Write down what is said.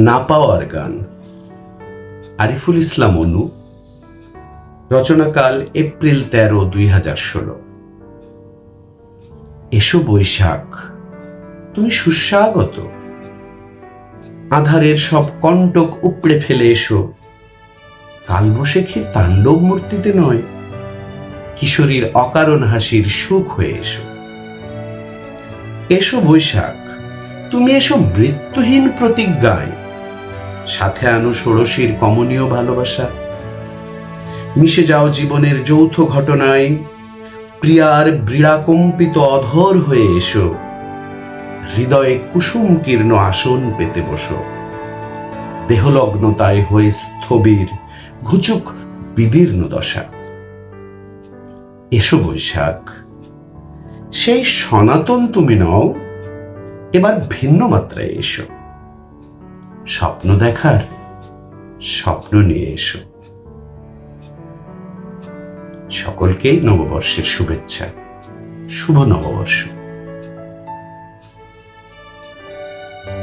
না পাওয়ার গান। আরিফুল ইসলাম অনু। রচনাকাল এপ্রিল তেরো, দুই হাজার ষোলো। এসো বৈশাখ, তুমি সুস্বাগত। আধারের সব কণ্টক উপড়ে ফেলে এসো। কালবৈশাখীর তাণ্ডব মূর্তিতে নয়? কিশোরীর অকারণ হাসির সুখ হয়ে এসো। এসো বৈশাখ, তুমি এসো মৃত্যুহীন প্রতিজ্ঞায়। সাথে আনো ষোড়শীর কমনীয় ভালোবাসা। মিশে যাও জীবনের যৌথ ঘটনায় প্রিয়ার ব্রীড়াকম্পিত অধর হয়ে এসো। হৃদয়ে কুসুম কীর্ণ আসন পেতে বসো। দেহলগ্নতায় হয়ে স্থবির, ঘুচুক বিদীর্ণ দশা। এসো বৈশাখ, সেই সনাতন তুমি নও, এবার ভিন্ন মাত্রায় এসো। স্বপ্ন দেখার স্বপ্ন নিয়ে এসো। সকলকেই নববর্ষের শুভেচ্ছা। শুভ নববর্ষ।